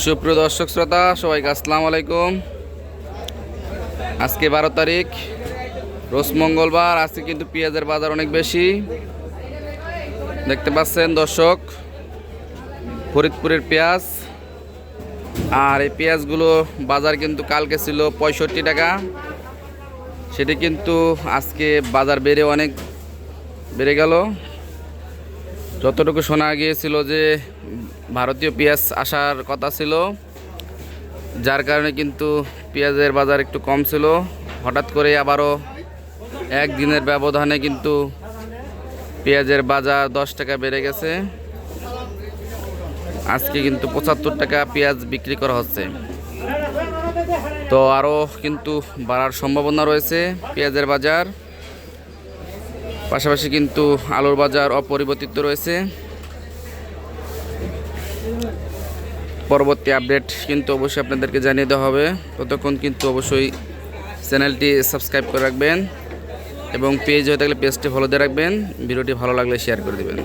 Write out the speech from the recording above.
সুপ্রিয় দর্শক শ্রোতা, সবাইকে আসসালামু আলাইকুম। আজকে বারো তারিখ, রোজ মঙ্গলবার, আজকে কিন্তু পেঁয়াজের বাজার অনেক বেশি। দেখতে পাচ্ছেন দর্শক, ফরিদপুরের পেঁয়াজ। আর এই পেঁয়াজগুলো বাজার কিন্তু কালকে ছিল পঁয়ষট্টি টাকা। সেটি কিন্তু আজকে বাজার বেড়ে অনেক বেড়ে গেল। যতটুকু শোনা গিয়েছিল যে ভারতীয় পেঁয়াজ আসার কথা ছিল, যার কারণে কিন্তু পেঁয়াজের বাজার একটু কম ছিল। হঠাৎ করে আবারও একদিনের ব্যবধানে কিন্তু পেঁয়াজের বাজার দশ টাকা বেড়ে গেছে। আজকে কিন্তু পঁচাত্তর টাকা পেঁয়াজ বিক্রি করা হচ্ছে। তো আরও কিন্তু বাড়ার সম্ভাবনা রয়েছে পেঁয়াজের বাজার। পাশাপাশি কিন্তু আলুর বাজার অপরিবর্তিত রয়েছে। পরবর্তী আপডেট কিন্তু অবশ্যই আপনাদেরকে জানিয়ে দেওয়া হবে। ততক্ষণ কিন্তু অবশ্যই চ্যানেলটি সাবস্ক্রাইব করে রাখবেন এবং পেজ হয়ে থাকলে পেজটি ফলো দিয়ে রাখবেন। ভিডিওটি ভালো লাগলে শেয়ার করে দেবেন।